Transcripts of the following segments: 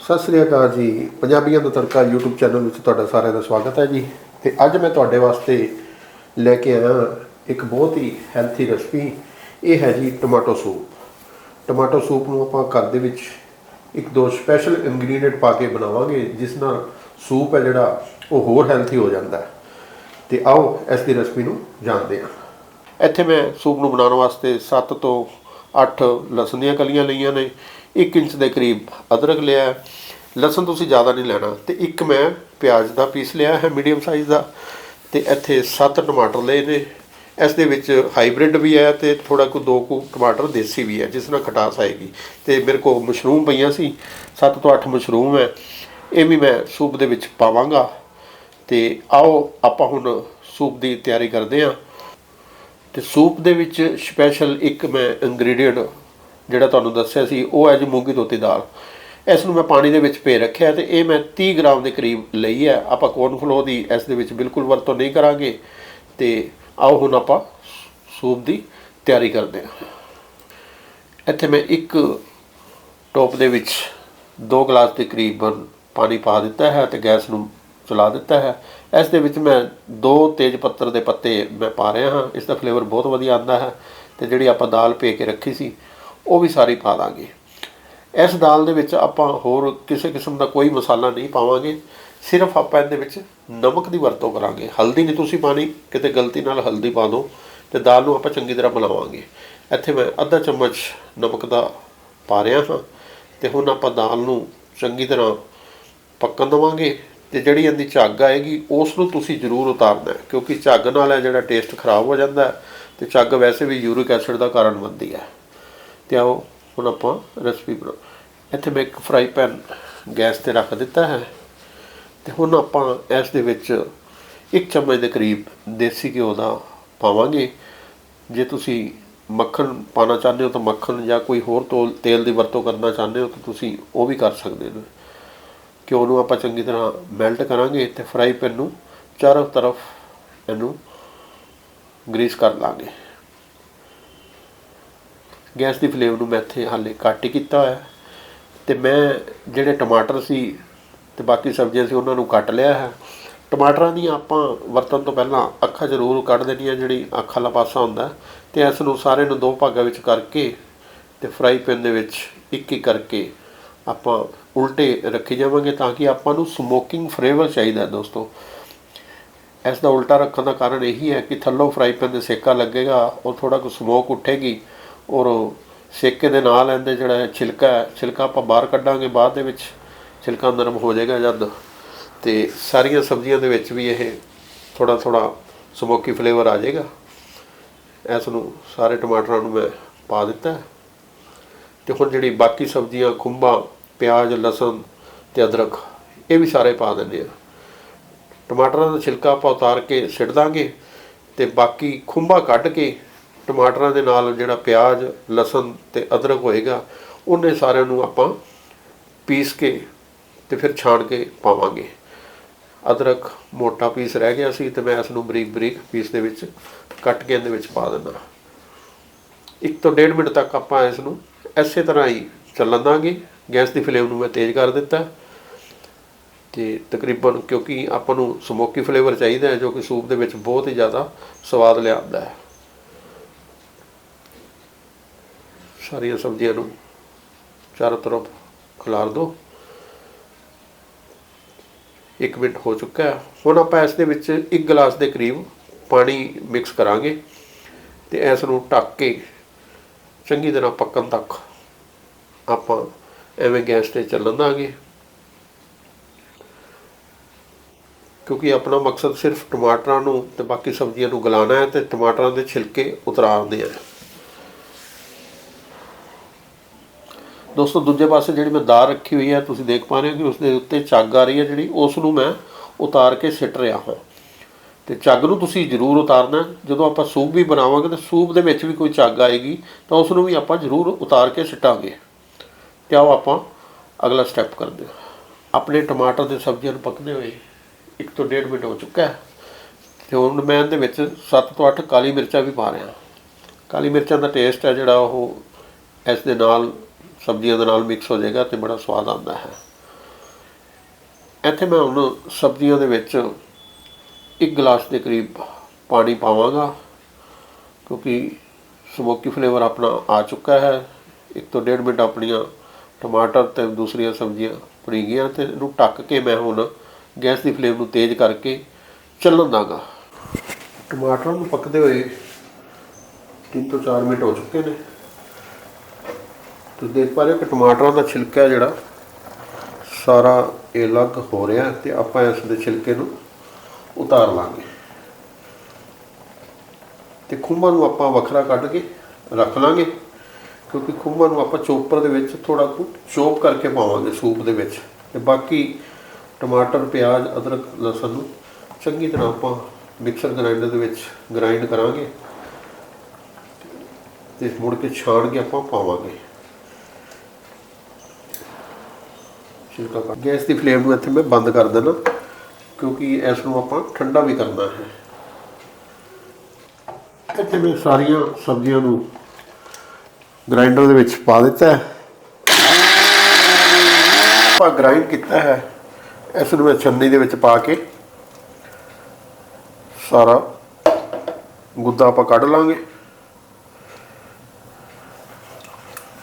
ਸਤਿ ਸ੍ਰੀ ਅਕਾਲ ਜੀ। ਪੰਜਾਬੀਆਂ ਦਾ ਤੜਕਾ YouTube ਚੈਨਲ ਵਿੱਚ ਤੁਹਾਡਾ ਸਾਰਿਆਂ ਦਾ ਸਵਾਗਤ ਹੈ ਜੀ। ਤੇ ਅੱਜ ਮੈਂ ਤੁਹਾਡੇ ਵਾਸਤੇ ਲੈ ਕੇ ਆਇਆ ਇੱਕ ਬਹੁਤ ਹੀ ਹੈਲਥੀ ਰੈਸਪੀ ਇਹ ਹੈ ਜੀ ਟਮਾਟੋ ਸੂਪ। ਟਮਾਟੋ ਸੂਪ ਨੂੰ ਆਪਾਂ ਘਰ ਦੇ ਵਿੱਚ ਇੱਕ ਦੋ ਸਪੈਸ਼ਲ ਇੰਗਰੀਡੀਐਂਟ ਪਾ ਕੇ ਬਣਾਵਾਂਗੇ, ਜਿਸ ਨਾਲ ਸੂਪ ਹੈ ਜਿਹੜਾ ਉਹ ਹੋਰ ਹੈਲਥੀ ਹੋ ਜਾਂਦਾ ਹੈ। ਤੇ ਆਓ ਇਸ ਦੀ ਰੈਸਪੀ ਨੂੰ ਜਾਣਦੇ ਹਾਂ। ਇੱਥੇ ਮੈਂ ਸੂਪ ਨੂੰ ਬਣਾਉਣ ਵਾਸਤੇ 7 ਤੋਂ 8 ਲਸਣ ਦੀਆਂ ਕਲੀਆਂ ਲਈਆਂ ਨੇ। 1 ਇੰਚ ਦੇ ਕਰੀਬ ਅਦਰਕ ਲਿਆ, ਲਸਣ ਤੁਸੀਂ ਜ਼ਿਆਦਾ ਨਹੀਂ ਲੈਣਾ, ਤੇ ਇੱਕ ਮੈਂ ਪਿਆਜ਼ ਦਾ ਪੀਸ ਲਿਆ ਹੈ ਮੀਡੀਅਮ ਸਾਈਜ਼ ਦਾ, ਤੇ ਇੱਥੇ 7 ਟਮਾਟਰ ਲਏ ਨੇ। ਇਸ ਦੇ ਵਿੱਚ ਹਾਈਬ੍ਰਿਡ ਵੀ ਹੈ ਤੇ ਥੋੜਾ ਕੁ ਦੋ ਕੁ ਟਮਾਟਰ ਦੇਸੀ ਵੀ ਹੈ, ਜਿਸ ਨਾਲ ਖਟਾਸ ਆਏਗੀ। ਤੇ ਮੇਰੇ ਕੋਲ ਮਸ਼ਰੂਮ ਪਈਆਂ ਸੀ 7 ਤੋਂ 8 ਮਸ਼ਰੂਮ ਹੈ, ਇਹ ਵੀ ਮੈਂ ਸੂਪ ਦੇ ਵਿੱਚ ਪਾਵਾਂਗਾ। ਤੇ ਆਓ ਆਪਾਂ ਹੁਣ ਸੂਪ ਦੀ ਤਿਆਰੀ ਕਰਦੇ ਹਾਂ। ਤੇ ਸੂਪ ਦੇ ਵਿੱਚ ਸਪੈਸ਼ਲ ਇੱਕ ਮੈਂ ਇੰਗਰੀਡੀਅੰਟ ਜਿਹੜਾ ਤੁਹਾਨੂੰ ਦੱਸਿਆ ਸੀ, ਉਹ ਹੈ ਜੀ ਮੂੰਗੀ ਧੋਤੀ ਦਾਲ। ਇਸ ਨੂੰ ਮੈਂ ਪਾਣੀ ਦੇ ਵਿੱਚ ਭੇ ਰੱਖਿਆ ਤੇ ਇਹ ਮੈਂ 30 ਗ੍ਰਾਮ ਦੇ ਕਰੀਬ ਲਈ ਹੈ। ਆਪਾਂ ਕੋਰਨ ਦੀ ਇਸ ਦੇ ਵਿੱਚ ਬਿਲਕੁਲ ਵਰਤੋਂ ਨਹੀਂ ਕਰਾਂਗੇ। ਤੇ ਆਓ ਹੁਣ ਆਪਾਂ ਸੂਪ ਦੀ ਤਿਆਰੀ ਕਰਦੇ ਹਾਂ। ਇੱਥੇ ਮੈਂ ਇੱਕ ਟੋਪ ਦੇ ਵਿੱਚ 2 ਗਲਾਸ ਦੇ ਕਰੀਬਨ ਪਾਣੀ ਪਾ ਦਿੱਤਾ ਹੈ ਤੇ ਗੈਸ ਨੂੰ ਚਲਾ ਦਿੱਤਾ ਹੈ। ਇਸ ਦੇ ਵਿੱਚ ਮੈਂ ਦੋ ਤੇਜ ਪੱਤਰ ਦੇ ਪੱਤੇ ਮੈਂ ਪਾ ਰਿਹਾ ਹਾਂ। ਇਸ ਦਾ ਫਲੇਵਰ ਬਹੁਤ ਵਧੀਆ ਆਉਂਦਾ ਹੈ ਤੇ ਜਿਹੜੀ ਆਪਾਂ ਦਾਲ ਭੇ ਕੇ ਰੱਖੀ ਸੀ ਉਹ ਵੀ ਸਾਰੀ ਪਾ ਦਾਂਗੇ। ਇਸ ਦਾਲ ਦੇ ਵਿੱਚ ਆਪਾਂ ਹੋਰ ਕਿਸੇ ਕਿਸਮ ਦਾ ਕੋਈ ਮਸਾਲਾ ਨਹੀਂ ਪਾਵਾਂਗੇ। ਸਿਰਫ ਆਪਾਂ ਇਹਦੇ ਵਿੱਚ ਨਮਕ ਦੀ ਵਰਤੋਂ ਕਰਾਂਗੇ। ਹਲਦੀ ਨਹੀਂ ਤੁਸੀਂ ਪਾਣੀ, ਕਿਤੇ ਗਲਤੀ ਨਾਲ ਹਲਦੀ ਪਾ ਦਿਓ ਤੇ ਦਾਲ ਨੂੰ ਆਪਾਂ ਚੰਗੀ ਤਰ੍ਹਾਂ ਮਿਲਾਵਾਂਗੇ। ਇੱਥੇ ਮੈਂ ਅੱਧਾ ਚਮਚ ਨਮਕ ਦਾ ਪਾ ਰਿਹਾ ਹਾਂ ਤੇ ਹੁਣ ਆਪਾਂ ਦਾਲ ਨੂੰ ਚੰਗੀ ਤਰ੍ਹਾਂ ਪੱਕਣ ਦੇਵਾਂਗੇ ਤੇ ਜਿਹੜੀ ਇਹਦੀ ਝੱਗ ਆਏਗੀ, ਉਸ ਨੂੰ ਤੁਸੀਂ ਜ਼ਰੂਰ ਉਤਾਰਨਾ ਕਿਉਂਕਿ ਝੱਗ ਨਾਲ ਹੈ ਜਿਹੜਾ ਟੇਸਟ ਖਰਾਬ ਹੋ ਜਾਂਦਾ ਹੈ ਤੇ ਝੱਗ ਵੈਸੇ ਵੀ ਯੂਰਿਕ ਐਸਿਡ ਦਾ ਕਾਰਨ ਬਣਦੀ ਹੈ। ਤੇ ਆਓ ਹੁਣ ਆਪਾਂ ਰੈਸਪੀ ਬਣਾ ਇੱਥੇ ਮੈਂ ਇੱਕ ਫਰਾਈ ਪੈਨ ਗੈਸ ਤੇ ਰੱਖ ਦਿੱਤਾ ਹੈ ਤੇ ਹੁਣ ਆਪਾਂ ਇਸ ਦੇ ਵਿੱਚ ਇੱਕ ਚਮਚ ਦੇ ਕਰੀਬ ਦੇਸੀ ਘਿਓ ਦਾ ਪਾਵਾਂਗੇ। ਜੇ ਤੁਸੀਂ ਮੱਖਣ ਪਾਣਾ ਚਾਹੁੰਦੇ ਹੋ ਤਾਂ ਮੱਖਣ ਜਾਂ ਕੋਈ ਹੋਰ ਤੋਲ ਤੇਲ ਦੀ ਵਰਤੋਂ ਕਰਨਾ ਚਾਹੁੰਦੇ ਹੋ ਤਾਂ ਤੁਸੀਂ ਉਹ ਵੀ ਕਰ ਸਕਦੇ ਹੋ। ਘਿਓ ਨੂੰ ਆਪਾਂ ਚੰਗੀ ਤਰ੍ਹਾਂ ਮੈਲਟ ਕਰਾਂਗੇ ਤੇ ਫਰਾਈ ਪੈਨ ਨੂੰ ਚਾਰੋਂ ਤਰਫ ਇਹਨੂੰ ਗਰੀਸ ਕਰ ਲਾਂਗੇ। ਗੈਸ ਦੀ ਫਲੇਮ ਨੂੰ ਮੈਂ ਇੱਥੇ ਹਾਲੇ ਘੱਟ ਹੀ ਕੀਤਾ ਹੋਇਆ। ਹੈ ਤੇ ਮੈਂ ਜਿਹੜੇ ਟਮਾਟਰ ਸੀ ਤੇ ਬਾਕੀ ਸਬਜ਼ੀਆਂ ਸੀ ਉਹਨਾਂ ਨੂੰ ਕੱਟ ਲਿਆ ਹੈ। ਟਮਾਟਰਾਂ ਦੀਆਂ ਆਪਾਂ ਵਰਤਣ ਤੋਂ ਪਹਿਲਾਂ ਅੱਖਾਂ ਜ਼ਰੂਰ ਕੱਢ ਦੇਣੀਆਂ, ਜਿਹੜੀ ਅੱਖ ਵਾਲਾ ਪਾਸਾ ਹੁੰਦਾ ਤੇ ਇਸ ਨੂੰ ਸਾਰੇ ਨੂੰ ਦੋ ਭਾਗਾਂ ਵਿੱਚ ਕਰਕੇ ਤੇ ਫਰਾਈ ਪੈਨ ਦੇ ਵਿੱਚ ਇੱਕ ਇੱਕ ਕਰਕੇ ਆਪਾਂ ਉਲਟੇ ਰੱਖੀ ਜਾਵਾਂਗੇ ਤਾਂ ਕਿ ਆਪਾਂ ਨੂੰ ਸਮੋਕਿੰਗ ਫਲੇਵਰ ਚਾਹੀਦਾ ਦੋਸਤੋ। ਇਸ ਦਾ ਉਲਟਾ ਰੱਖਣ ਦਾ ਕਾਰਨ ਇਹੀ ਹੈ ਕਿ ਥੱਲੋਂ ਫਰਾਈ ਪੈਨ ਦੇ ਸੇਕਾ ਲੱਗੇਗਾ ਔਰ ਥੋੜਾ ਕੁ ਸਮੋਕ ਉੱਠੇਗੀ। ਔਰ ਸੇਕੇ ਦੇ ਨਾਲ ਇਹਦੇ ਜਿਹੜਾ ਛਿਲਕਾ ਹੈ, ਛਿਲਕਾ ਆਪਾਂ ਬਾਹਰ ਕੱਢਾਂਗੇ, ਬਾਅਦ ਦੇ ਵਿੱਚ ਛਿਲਕਾ ਨਰਮ ਹੋ ਜਾਏਗਾ ਜਦ। ਤੇ ਸਾਰੀਆਂ ਸਬਜ਼ੀਆਂ ਦੇ ਵਿੱਚ ਵੀ ਇਹ ਥੋੜਾ ਥੋੜਾ ਸਮੋਕੀ ਫਲੇਵਰ ਆ ਜਾਏਗਾ। ਇਸ ਨੂੰ ਸਾਰੇ ਟਮਾਟਰਾਂ ਨੂੰ ਮੈਂ ਪਾ ਦਿੱਤਾ ਹੈ। ਤੇ ਹੁਣ ਜਿਹੜੀ ਬਾਕੀ ਸਬਜ਼ੀਆਂ ਖੁੰਬਾਂ ਪਿਆਜ਼, ਲਸਣ ਤੇ ਅਦਰਕ, ਇਹ ਵੀ ਸਾਰੇ ਪਾ ਦਿੰਦੇ ਆ ਟਮਾਟਰਾਂ ਦਾ ਛਿਲਕਾ ਆਪਾਂ ਉਤਾਰ ਕੇ ਸਿੱਟ ਦਾਂਗੇ ਤੇ ਬਾਕੀ ਖੁੰਬਾਂ ਕੱਢ ਕੇ ਟਮਾਟਰਾਂ ਦੇ ਨਾਲ ਜਿਹੜਾ ਪਿਆਜ਼, ਲਸਣ ਤੇ ਅਦਰਕ ਹੋਏਗਾ, ਉਹਨੇ ਸਾਰਿਆਂ ਨੂੰ ਆਪਾਂ ਪੀਸ ਕੇ ਤੇ ਫਿਰ ਛਾਣ ਕੇ ਪਾਵਾਂਗੇ। ਅਦਰਕ ਮੋਟਾ ਪੀਸ ਰਹਿ ਗਿਆ ਸੀ ਤੇ ਮੈਂ ਇਸ ਨੂੰ ਬਰੀਕ ਬਰੀਕ ਪੀਸ ਦੇ ਵਿੱਚ ਕੱਟ ਕੇ ਇਹਦੇ ਵਿੱਚ ਪਾ ਦਿੰਦਾ। ਇੱਕ ਤੋਂ ਡੇਢ ਮਿੰਟ ਤੱਕ ਆਪਾਂ ਇਸ ਨੂੰ ਐਸੇ ਤਰ੍ਹਾਂ ਹੀ ਚੱਲਣ ਦਾਂਗੇ। ਗੈਸ ਦੀ ਫਲੇਮ ਨੂੰ ਮੈਂ ਤੇਜ਼ ਕਰ ਦਿੱਤਾ। ਤੇ ਤਕਰੀਬਨ ਕਿਉਂਕਿ ਆਪਾਂ ਨੂੰ ਸਮੋਕੀ ਫਲੇਵਰ ਚਾਹੀਦਾ ਹੈ, ਜੋ ਕਿ ਸੂਪ ਦੇ ਵਿੱਚ ਬਹੁਤ ਹੀ ਜ਼ਿਆਦਾ ਸਵਾਦ ਲਿਆਉਂਦਾ ਹੈ। ਸਾਰੀਆਂ ਸਬਜ਼ੀਆਂ ਨੂੰ ਚਾਰੋਂ ਤਰਫ ਖਿਲਾਰ ਦਿਓ 1 ਮਿੰਟ ਹੋ ਚੁੱਕਾ ਹੈ। ਹੁਣ ਆਪਾਂ ਇਸ ਦੇ ਵਿੱਚ 1 ਗਲਾਸ ਦੇ ਕਰੀਬ ਪਾਣੀ ਮਿਕਸ ਕਰਾਂਗੇ ਤੇ ਇਸ ਨੂੰ ਢੱਕ ਕੇ ਚੰਗੀ ਤਰ੍ਹਾਂ ਪੱਕਣ ਤੱਕ ਆਪਾਂ ਐਵੇਂ ਗੈਸ ਤੇ ਚੱਲਣ ਦਾਂਗੇ। ਕਿਉਂਕਿ ਆਪਣਾ ਮਕਸਦ ਸਿਰਫ ਟਮਾਟਰਾਂ ਨੂੰ ਤੇ ਬਾਕੀ ਸਬਜ਼ੀਆਂ ਨੂੰ ਗਲਾਣਾ ਹੈ ਤੇ ਟਮਾਟਰਾਂ ਦੇ ਛਿਲਕੇ ਉਤਾਰਨੇ ਆ। ਦੋਸਤੋ, ਦੂਜੇ ਪਾਸੇ ਜਿਹੜੀ ਮੈਂ ਦਾਲ ਰੱਖੀ ਹੋਈ ਹੈ, ਤੁਸੀਂ ਦੇਖ ਪਾ ਰਹੇ ਹੋ ਕਿ ਉਸ ਦੇ ਉੱਤੇ ਚੱਗ ਆ ਰਹੀ ਹੈ ਜਿਹੜੀ ਉਸ ਨੂੰ ਮੈਂ ਉਤਾਰ ਕੇ ਸਿੱਟ ਰਿਹਾ ਹਾਂ। ਤੇ ਚੱਗ ਨੂੰ ਤੁਸੀਂ ਜ਼ਰੂਰ ਉਤਾਰਨਾ ਜਦੋਂ ਆਪਾਂ ਸੂਪ ਵੀ ਬਣਾਵਾਂਗੇ, ਤਾਂ ਸੂਪ ਦੇ ਵਿੱਚ ਵੀ ਕੋਈ ਚੱਗ ਆਏਗੀ, ਤਾਂ ਉਸ ਨੂੰ ਵੀ ਆਪਾਂ ਜ਼ਰੂਰ ਉਤਾਰ ਕੇ ਸਿੱਟਾਂਗੇ। ਤੇ ਆਓ ਆਪਾਂ ਅਗਲਾ ਸਟੈਪ ਕਰਦੇ ਹਾਂ। ਆਪਣੇ ਟਮਾਟਰ ਦੇ ਸਬਜ਼ੀਆਂ ਨੂੰ ਪੱਕਦੇ ਹੋਏ 1 ਤੋਂ 1.5 ਮਿੰਟ ਹੋ ਚੁੱਕਾ ਹੈ। ਤੇ ਹੁਣ ਮੈਂ ਇਹਦੇ ਵਿੱਚ 7 ਤੋਂ 8 ਕਾਲੀ ਮਿਰਚਾਂ ਵੀ ਪਾ ਰਿਹਾ ਕਾਲੀ ਮਿਰਚਾਂ ਦਾ ਟੇਸਟ ਹੈ ਜਿਹੜਾ ਉਹ ਇਸ ਦੇ ਨਾਲ ਸਬਜ਼ੀਆਂ ਦੇ ਨਾਲ ਮਿਕਸ ਹੋ ਜਾਏਗਾ ਤੇ ਬੜਾ ਸਵਾਦ ਆਉਂਦਾ ਹੈ। ਇੱਥੇ ਮੈਂ ਹੁਣ ਸਬਜ਼ੀਆਂ ਦੇ ਵਿੱਚ ਇੱਕ ਗਲਾਸ ਦੇ ਕਰੀਬ ਪਾਣੀ ਪਾਵਾਂਗਾ, ਕਿਉਂਕਿ ਸਮੋਕੀ ਫਲੇਵਰ ਆਪਣਾ ਆ ਚੁੱਕਾ ਹੈ। ਇੱਕ ਤੋਂ ਡੇਢ ਮਿੰਟ ਆਪਣੀਆਂ ਟਮਾਟਰ ਤੇ ਦੂਸਰੀਆਂ ਸਬਜ਼ੀਆਂ ਭੁਣੀ ਗਈਆਂ ਤੇ ਇਹਨੂੰ ਢੱਕ ਕੇ ਮੈਂ ਹੁਣ ਗੈਸ ਦੀ ਫਲੇਮ ਨੂੰ ਤੇਜ਼ ਕਰਕੇ ਚੱਲਣ ਦਾਂਗਾ ਟਮਾਟਰਾਂ ਨੂੰ ਪੱਕਦੇ ਹੋਏ 3 ਤੋਂ 4 ਮਿੰਟ ਹੋ ਚੁੱਕੇ ਨੇ। ਤੁਸੀਂ ਦੇਖ ਪਾ ਰਹੇ ਹੋ ਕਿ ਟਮਾਟਰਾਂ ਦਾ ਛਿਲਕਾ ਜਿਹੜਾ, ਸਾਰਾ ਇਹ ਅਲੱਗ ਹੋ ਰਿਹਾ ਤੇ ਆਪਾਂ ਇਸ ਦੇ ਛਿਲਕੇ ਨੂੰ ਉਤਾਰ ਲਾਂਗੇ। ਤੇ ਖੁੰਬਾਂ ਨੂੰ ਆਪਾਂ ਵੱਖਰਾ ਕੱਢ ਕੇ ਰੱਖ ਲਾਂਗੇ, ਕਿਉਂਕਿ ਖੁੰਬਾਂ ਨੂੰ ਆਪਾਂ ਚੋਪਰ ਦੇ ਵਿੱਚ ਥੋੜਾ ਕੁ ਚੋਪ ਕਰਕੇ ਪਾਵਾਂਗੇ ਸੂਪ ਦੇ ਵਿੱਚ। ਤੇ ਬਾਕੀ ਟਮਾਟਰ, ਪਿਆਜ਼, ਅਦਰਕ, ਲਸਣ ਨੂੰ ਚੰਗੀ ਤਰ੍ਹਾਂ ਆਪਾਂ ਮਿਕਸਰ ਗ੍ਰਾਈਂਡਰ ਦੇ ਵਿੱਚ ਗ੍ਰਾਈਂਡ ਕਰਾਂਗੇ ਤੇ ਮੁੜ ਕੇ ਛਾਣ ਕੇ ਆਪਾਂ ਪਾਵਾਂਗੇ। ਛਿਲਕਾ ਕੱਟ ਗੈਸ ਦੀ ਫਲੇਮ ਨੂੰ ਇੱਥੇ ਮੈਂ ਬੰਦ ਕਰ ਦੇਣਾ ਕਿਉਂਕਿ ਇਸ ਨੂੰ ਆਪਾਂ ਠੰਡਾ ਵੀ ਕਰਨਾ ਹੈ। ਇੱਥੇ ਮੈਂ ਸਾਰੀਆਂ ਸਬਜ਼ੀਆਂ ਨੂੰ ਗ੍ਰਾਈਂਡਰ ਦੇ ਵਿੱਚ ਪਾ ਦਿੱਤਾ ਹੈ। ਆਪਾਂ ਗ੍ਰਾਈਂਡ ਕੀਤਾ ਹੈ, ਇਸ ਨੂੰ ਮੈਂ ਛੰਨੀ ਦੇ ਵਿੱਚ ਪਾ ਕੇ ਸਾਰਾ ਗੁੱਦਾ ਆਪਾਂ ਕੱਢ ਲਾਂਗੇ।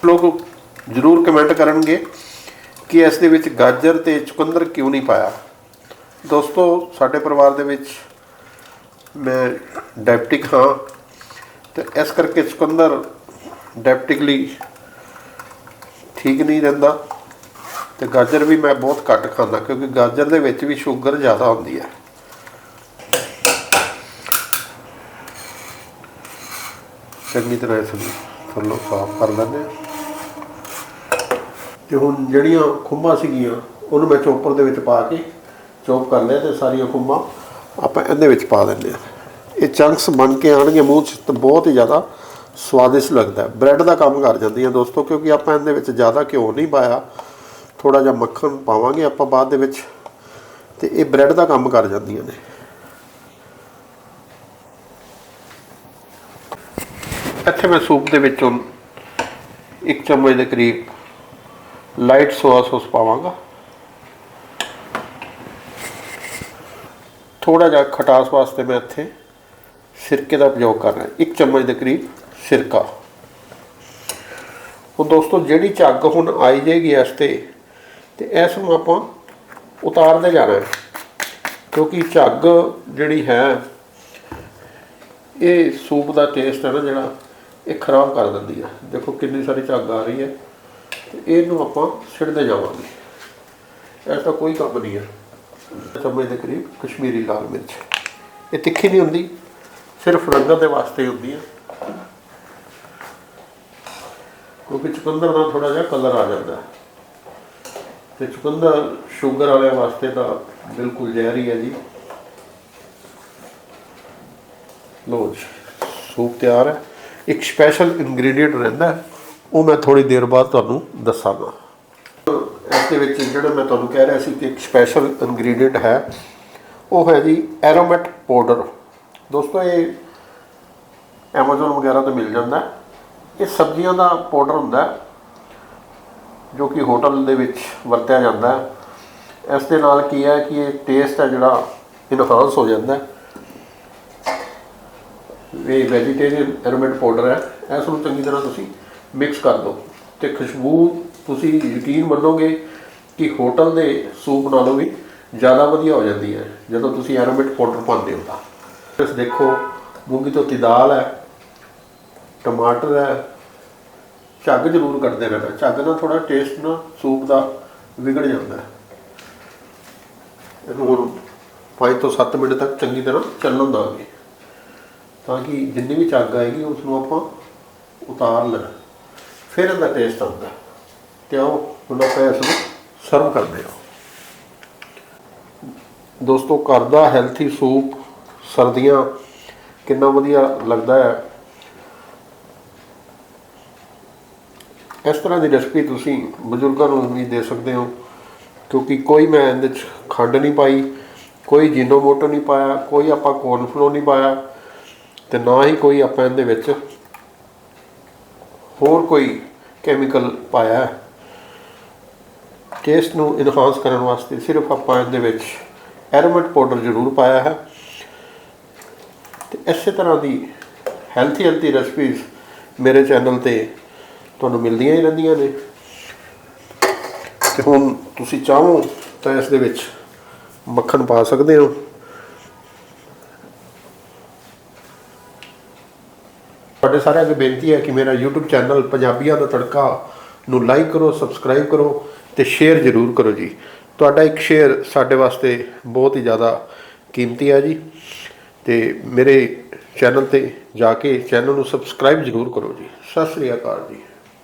ਲੋਕ ਜ਼ਰੂਰ ਕਮੈਂਟ ਕਰਨਗੇ। ਕਿ ਇਸ ਦੇ ਵਿੱਚ ਗਾਜਰ ਤੇ ਚੁਕੰਦਰ ਕਿਉਂ ਨਹੀਂ ਪਾਇਆ? ਦੋਸਤੋ, ਸਾਡੇ ਪਰਿਵਾਰ ਦੇ ਵਿੱਚ ਮੈਂ ਡਾਇਬਟਿਕ ਹਾਂ ਤੇ ਇਸ ਕਰਕੇ ਚੁਕੰਦਰ ਡਾਇਬਟਿਕ ਲਈ ਠੀਕ ਨਹੀਂ ਰਹਿੰਦਾ ਤੇ ਗਾਜਰ ਵੀ ਮੈਂ ਬਹੁਤ ਘੱਟ ਖਾਂਦਾ ਕਿਉਂਕਿ ਗਾਜਰ ਦੇ ਵਿੱਚ ਵੀ ਸ਼ੂਗਰ ਜ਼ਿਆਦਾ ਹੁੰਦੀ ਹੈ। ਚੰਗੀ ਤਰ੍ਹਾਂ ਇਸ ਨੂੰ ਥੱਲੋਂ ਸਾਫ਼ ਕਰ ਲੈਂਦੇ ਹਾਂ। ਤੇ ਹੁਣ ਜਿਹੜੀਆਂ ਖੁੰਬਾਂ ਸੀਗੀਆਂ, ਉਹਨੂੰ ਮੈਂ ਚੋਪਰ ਦੇ ਵਿੱਚ ਪਾ ਕੇ ਚੋਪ ਕਰ ਲਿਆ ਤੇ ਸਾਰੀਆਂ ਖੁੰਬਾਂ ਆਪਾਂ ਇਹਦੇ ਵਿੱਚ ਪਾ ਦਿੰਦੇ ਹਾਂ। ਇਹ ਚੰਕਸ ਬਣ ਕੇ ਆਣਗੇ ਮੂੰਹ 'ਚ ਤਾਂ ਬਹੁਤ ਹੀ ਜ਼ਿਆਦਾ ਸਵਾਦਿਸ਼ਟ ਲੱਗਦਾ। ਹੈ ਬ੍ਰੈਡ ਦਾ ਕੰਮ ਕਰ ਜਾਂਦੀਆਂ ਦੋਸਤੋ, ਕਿਉਂਕਿ ਆਪਾਂ ਇਹਦੇ ਵਿੱਚ ਜ਼ਿਆਦਾ ਘਿਓ ਨਹੀਂ ਪਾਇਆ। ਥੋੜਾ ਜਿਹਾ ਮੱਖਣ ਪਾਵਾਂਗੇ ਆਪਾਂ ਬਾਅਦ ਦੇ ਵਿੱਚ। ਤੇ ਇਹ ਬ੍ਰੈਡ ਦਾ ਕੰਮ ਕਰ ਜਾਂਦੀਆਂ ਨੇ। ਇੱਥੇ ਮੈਂ ਸੂਪ ਦੇ ਵਿੱਚੋਂ ਇੱਕ ਚਮਚ ਦੇ ਕਰੀਬ ਲਾਈਟ ਸੋਇਆ ਸੌਸ ਪਾਵਾਂਗਾ। ਥੋੜਾ ਜਿਹਾ ਖਟਾਸ ਵਾਸਤੇ ਮੈਂ ਇੱਥੇ ਸਿਰਕੇ ਦਾ ਉਪਯੋਗ ਕਰ ਰਿਹਾ। ਇੱਕ ਚਮਚ ਦੇ ਕਰੀਬ ਸਿਰਕਾ। ਉਹ ਦੋਸਤੋ, ਜਿਹੜੀ ਝੱਗ ਹੁਣ ਆਈ ਜਾਏਗੀ ਇਸ ਤੇ ਤੇ ਇਸ ਨੂੰ ਆਪਾਂ ਉਤਾਰਦੇ ਜਾਣਾ ਹੈ। ਕਿਉਂਕਿ ਝੱਗ ਜਿਹੜੀ ਹੈ, ਇਹ ਸੂਪ ਦਾ ਟੇਸਟ ਹੈ ਨਾ ਜਿਹੜਾ, ਇਹ ਖਰਾਬ ਕਰ ਦਿੰਦੀ ਹੈ। ਦੇਖੋ ਕਿੰਨੀ ਸਾਰੀ ਝੱਗ ਆ ਰਹੀ ਹੈ। ਇਹਨੂੰ ਆਪਾਂ ਛਿੜਦੇ ਜਾਵਾਂਗੇ। ਐਸਾ ਕੋਈ ਕੰਮ ਨਹੀਂ ਹੈ। ਚਮਚ ਦੇ ਕਰੀਬ ਕਸ਼ਮੀਰੀ ਲਾਲ ਮਿਰਚ। ਇਹ ਤਿੱਖੀ ਨਹੀਂ ਹੁੰਦੀ ਸਿਰਫ ਰੰਗਤ ਦੇ ਵਾਸਤੇ ਹੁੰਦੀ ਹੈ। ਕਿਉਂਕਿ ਚੁਕੰਦਰ ਨਾਲ ਥੋੜਾ ਜਿਹਾ ਕਲਰ ਆ ਜਾਂਦਾ ਹੈ। ਤੇ ਚੁਕੰਦਰ ਸ਼ੂਗਰ ਵਾਲਿਆਂ ਵਾਸਤੇ ਤਾਂ ਬਿਲਕੁਲ ਜ਼ਹਿਰੀ ਹੈ ਜੀ। ਲੋ ਜੀ ਸੂਪ ਤਿਆਰ ਹੈ। ਇੱਕ ਸਪੈਸ਼ਲ ਇੰਗਰੀਡੀਐਂਟ ਰਹਿੰਦਾ ਹੈ, ਉਹ ਮੈਂ ਥੋੜੀ ਦੇਰ ਬਾਅਦ ਤੁਹਾਨੂੰ ਦੱਸਾਂਗਾ। ਇਸ ਦੇ ਵਿੱਚ ਜਿਹੜਾ ਮੈਂ ਤੁਹਾਨੂੰ ਕਹਿ ਰਿਹਾ ਸੀ ਕਿ ਇੱਕ ਸਪੈਸ਼ਲ ਇਨਗਰੀਡੀਅੰਟ ਹੈ, ਉਹ ਹੈ ਜੀ ਐਰੋਮੈਟ ਪਾਊਡਰ ਦੋਸਤੋ, ਇਹ Amazon ਵਗੈਰਾ ਤੇ ਮਿਲ ਜਾਂਦਾ। ਇਹ ਸਬਜ਼ੀਆਂ ਦਾ ਪਾਊਡਰ ਹੁੰਦਾ, ਜੋ ਕਿ ਹੋਟਲ ਦੇ ਵਿੱਚ ਵਰਤਿਆ ਜਾਂਦਾ। ਇਸ ਦੇ ਨਾਲ ਕੀ ਹੈ ਕਿ ਇਹ ਟੇਸਟ ਹੈ ਜਿਹੜਾ ਇਨਹਾਂਸ ਹੋ ਜਾਂਦਾ। ਇਹ ਵੈਜੀਟੇਰੀਅਨ ਐਰੋਮੈਟ ਪਾਊਡਰ ਹੈ। ਇਸ ਨੂੰ ਚੰਗੀ ਤਰ੍ਹਾਂ ਤੁਸੀਂ ਮਿਕਸ ਕਰ ਦਿਓ ਤੇ ਖੁਸ਼ਬੂ ਤੁਸੀਂ ਯਕੀਨ ਮੰਨੋਗੇ ਕਿ ਹੋਟਲ ਦੇ ਸੂਪ ਨਾਲੋਂ ਵੀ ਜ਼ਿਆਦਾ ਵਧੀਆ ਹੋ ਜਾਂਦੀ ਹੈ, ਜਦੋਂ ਤੁਸੀਂ ਐਰੋਮੇਟ ਪਾਊਡਰ ਪਾਉਂਦੇ ਹੋ ਤਾਂ। ਤੁਸੀਂ ਦੇਖੋ, ਮੂੰਗੀ ਧੋਤੀ ਦਾਲ ਹੈ, ਟਮਾਟਰ ਹੈ, ਝੱਗ ਜ਼ਰੂਰ ਕੱਟਦੇ ਰਹਿਣਾ ਝੱਗ ਨਾਲ ਥੋੜਾ ਟੇਸਟ ਨਾ ਸੂਪ ਦਾ ਵਿਗੜ ਜਾਂਦਾ ਹੈ। ਇਹਨੂੰ ਹੁਣ 5 ਤੋਂ 7 ਮਿੰਟ ਤੱਕ ਚੰਗੀ ਤਰ੍ਹਾਂ ਚੱਲਣ ਦਾਂਗੇ। ਤਾਂ ਕਿ ਜਿੰਨੀ ਵੀ ਝੱਗ ਆਏਗੀ ਉਸ ਨੂੰ ਆਪਾਂ ਉਤਾਰ ਲੈਣਾ ਫਿਰ ਇਹਦਾ ਟੇਸਟ ਆਉਂਦਾ ਤੇ ਆਓ ਹੁਣ ਆਪਾਂ ਇਸ ਨੂੰ ਸਰਵ ਕਰਦੇ ਹਾਂ ਦੋਸਤੋ, ਘਰ ਦਾ ਹੈਲਥੀ ਸੂਪ ਸਰਦੀਆਂ ਕਿੰਨਾ ਵਧੀਆ ਲੱਗਦਾ ਹੈ। ਇਸ ਤਰ੍ਹਾਂ ਦੀ ਰੈਸਪੀ ਤੁਸੀਂ ਬਜ਼ੁਰਗਾਂ ਨੂੰ ਵੀ ਦੇ ਸਕਦੇ ਹੋ, ਕਿਉਂਕਿ ਕੋਈ ਮੈਂ ਇਹਦੇ ਵਿੱਚ ਖੰਡ ਨਹੀਂ ਪਾਈ, ਕੋਈ ਜੀਨੋਮੋਟੋ ਨਹੀਂ ਪਾਇਆ, ਕੋਈ ਆਪਾਂ ਕੋਰਨਫਲੋ ਨਹੀਂ ਪਾਇਆ, ਤੇ ਨਾ ਹੀ ਕੋਈ ਆਪਾਂ ਇਹਦੇ ਵਿੱਚ ਹੋਰ ਕੋਈ ਕੈਮੀਕਲ ਪਾਇਆ ਹੈ? ਟੇਸਟ ਨੂੰ ਇਨਹਾਂਸ ਕਰਨ ਵਾਸਤੇ ਸਿਰਫ ਆਪਾਂ ਇਹਦੇ ਵਿੱਚ ਐਰੋਮੇਟ ਪਾਊਡਰ ਜ਼ਰੂਰ ਪਾਇਆ ਹੈ। ਤੇ ਇਸੇ ਤਰ੍ਹਾਂ ਦੀ ਹੈਲਥੀ ਹੈਲਥੀ ਰੈਸਪੀਜ਼ ਮੇਰੇ ਚੈਨਲ ਤੇ ਤੁਹਾਨੂੰ ਮਿਲਦੀਆਂ ਹੀ ਰਹਿੰਦੀਆਂ ਨੇ। ਤੇ ਹੁਣ ਤੁਸੀਂ ਚਾਹੋ ਤਾਂ ਇਸ ਦੇ ਵਿੱਚ ਮੱਖਣ ਪਾ ਸਕਦੇ ਹੋ। ਤੁਹਾਡੇ ਸਾਰਿਆਂ ਨੂੰ ਬੇਨਤੀ ਹੈ ਕਿ ਮੇਰਾ YouTube ਚੈਨਲ ਪੰਜਾਬੀਆਂ ਦਾ ਤੜਕਾ ਨੂੰ ਲਾਈਕ ਕਰੋ ਸਬਸਕ੍ਰਾਈਬ ਕਰੋ ਤੇ ਸ਼ੇਅਰ ਜ਼ਰੂਰ ਕਰੋ ਜੀ। ਤੁਹਾਡਾ ਇੱਕ ਸ਼ੇਅਰ ਸਾਡੇ ਵਾਸਤੇ ਬਹੁਤ ਹੀ ਜ਼ਿਆਦਾ ਕੀਮਤੀ ਹੈ ਜੀ ਤੇ ਮੇਰੇ ਚੈਨਲ ਤੇ ਜਾ ਕੇ ਚੈਨਲ ਨੂੰ ਸਬਸਕ੍ਰਾਈਬ ਜ਼ਰੂਰ ਕਰੋ ਜੀ। ਸਤਿ ਸ੍ਰੀ ਅਕਾਲ ਜੀ।